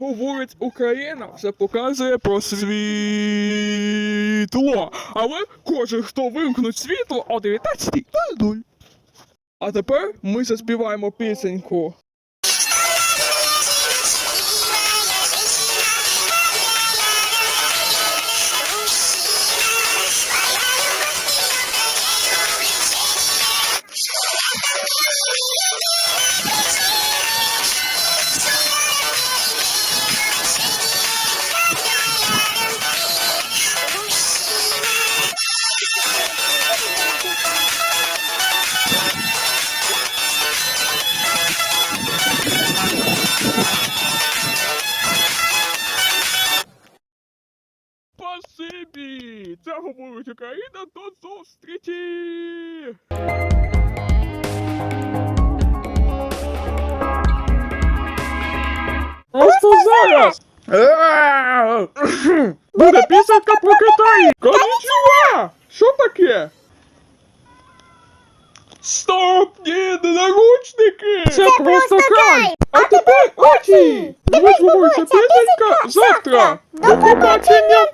Говорить Україна, все показує про світло. Але кожен, хто вимкнуть світло о 19 нуль. А тепер ми заспіваємо пісеньку. Спасибі! Це говорить Україна до зустрічі! Просто зараз! Буде пісенька про Китай! Конічува! Що таке? Стоп! Ні, не наручники! Це, просто край! А тепер очі! Дивись, бабуся, пісенька завтра! До побачення!